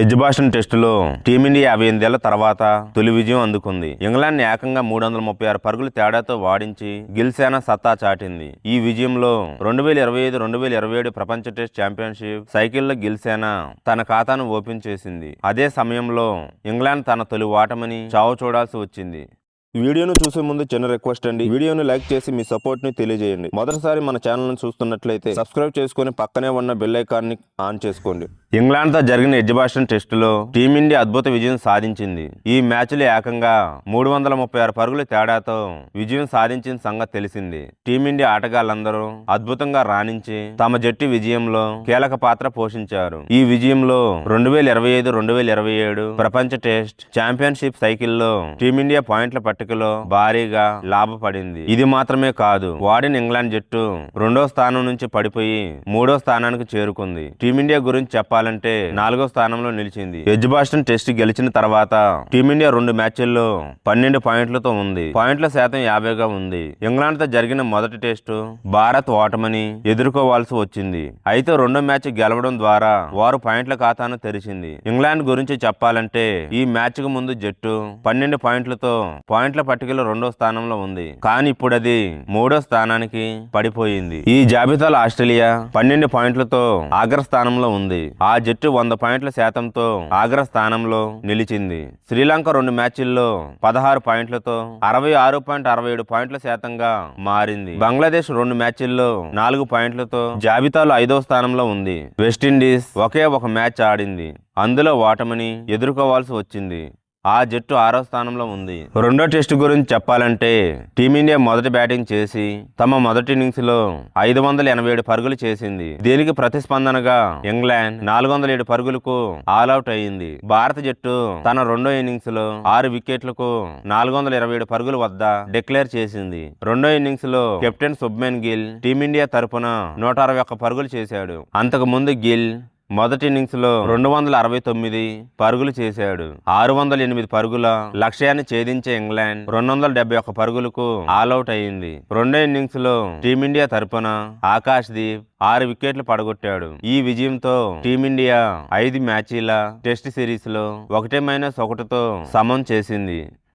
Edgbaston టెస్టులో team India యాభై ఎనిమిదేళ్ళ తర్వాత తొలి విజయం అందుకుంది. ఇంగ్లాండ్ ఏకంగా మూడు వందల ముప్పై ఆరు పరుగుల తేడాతో వాడించి గిల్సేనా సత్తా చాటింది. ఈ విజయంలో రెండు వేల ఇరవై ఐదు రెండు వేల ఇరవై ఏడు ప్రపంచ టెస్ట్ ఛాంపియన్షిప్ సైకిల్లో గిల్సేనా తన ఖాతాను ఓపెన్ చేసింది. అదే సమయంలో ఇంగ్లాండ్ తన తొలి ఓటమిని చావు చూడాల్సి వచ్చింది. వీడియోను చూసే ముందు చిన్న రిక్వెస్ట్ అండి. వీడియోను లైక్ చేసి మీ సపోర్ట్ని తెలియజేయండి. మొదటిసారి మన ఛానల్ను చూస్తున్నట్లయితే సబ్స్క్రైబ్ చేసుకుని పక్కనే ఉన్న బెల్ ఐకాన్ని ఆన్ చేసుకోండి. ఇంగ్లాండ్తో జరిగిన ఎడ్జ్బాస్టన్ టెస్టులో టీమిండియా అద్భుత విజయం సాధించింది. ఈ మ్యాచ్లో ఏకంగా మూడు వందల ముప్పై ఆరు పరుగుల తేడాతో విజయం సాధించిన సంగతి తెలిసింది. టీమిండియా ఆటగాళ్ళందరూ అద్భుతంగా రాణించి తమ జట్టు విజయంలో కీలక పాత్ర పోషించారు. ఈ విజయంలో రెండు వేల ఇరవై ఐదు రెండు వేల ఇరవై ఏడు ప్రపంచ టెస్ట్ ఛాంపియన్షిప్ సైకిల్లో టీమిండియా పాయింట్ల పట్టికలో భారీగా లాభపడింది. ఇది మాత్రమే కాదు వాడిన ఇంగ్లాండ్ జట్టు రెండో స్థానం నుంచి పడిపోయి మూడో స్థానానికి చేరుకుంది. టీమిండియా గురించి చెప్పాలి చెప్పాలంటే నాలుగో స్థానంలో నిలిచింది. ఎజ్బాస్టన్ టెస్ట్ గెలిచిన తర్వాత టీమిండియా రెండు మ్యాచ్ల్లో పన్నెండు పాయింట్లతో ఉంది. పాయింట్ల శాతం యాభైగా ఉంది. ఇంగ్లాండ్తో జరిగిన మొదటి టెస్టు భారత్ ఓటమని ఎదుర్కోవాల్సి వచ్చింది. అయితే రెండో మ్యాచ్ గెలవడం ద్వారా వారు పాయింట్ల ఖాతాను తెరిచింది. ఇంగ్లాండ్ గురించి చెప్పాలంటే ఈ మ్యాచ్కు ముందు జట్టు పన్నెండు పాయింట్లతో పాయింట్ల పట్టికలో రెండో స్థానంలో ఉంది. కానీ ఇప్పుడు అది మూడో స్థానానికి పడిపోయింది. ఈ జాబితాలో ఆస్ట్రేలియా పన్నెండు పాయింట్లతో అగ్రస్థానంలో ఉంది. ఆ జట్టు వంద పాయింట్ల శాతంతో అగ్ర స్థానంలో నిలిచింది. శ్రీలంక రెండు మ్యాచ్ల్లో పదహారు పాయింట్లతో అరవై ఆరు పాయింట్ అరవై ఏడు పాయింట్ల శాతంగా మారింది. బంగ్లాదేశ్ రెండు మ్యాచ్ల్లో నాలుగు పాయింట్లతో జాబితాలో ఐదవ స్థానంలో ఉంది. వెస్టిండీస్ ఒకే ఒక మ్యాచ్ ఆడింది. అందులో ఓటమిని ఎదుర్కోవాల్సి వచ్చింది. ఆ జట్టు ఆరో స్థానంలో ఉంది. రెండో టెస్ట్ గురించి చెప్పాలంటే టీమిండియా మొదటి బ్యాటింగ్ చేసి తమ మొదటి ఇన్నింగ్స్లో ఐదు వందల ఎనభై ఏడు పరుగులు చేసింది. దీనికి ప్రతిస్పందనగా ఇంగ్లాండ్ నాలుగు వందల ఏడు పరుగులకు ఆల్అౌట్ అయింది. భారత జట్టు తన రెండో ఇన్నింగ్స్లో ఆరు వికెట్లకు నాలుగు వందల ఇరవై ఏడు పరుగుల వద్ద డిక్లేర్ చేసింది. రెండో ఇన్నింగ్స్లో కెప్టెన్ సుబ్మెన్ గిల్ టీమిండియా తరపున నూట అరవై ఒక్క పరుగులు చేశాడు. అంతకు ముందు గిల్ మొదటి ఇన్నింగ్స్లో రెండు వందల అరవై తొమ్మిది పరుగులు చేశాడు. ఆరు వందల ఎనిమిది పరుగుల లక్ష్యాన్ని ఛేదించే ఇంగ్లాండ్ రెండు వందల డెబ్బై ఒక్క పరుగులకు ఆల్అౌట్ అయింది. రెండో ఇన్నింగ్స్లో టీమిండియా తరపున ఆకాష్ దీప్ ఆరు వికెట్లు పడగొట్టాడు. ఈ విజయంతో టీమిండియా ఐదు మ్యాచీల టెస్ట్ సిరీస్లో ఒకటి మైనస్ ఒకటితో సమం చేసింది.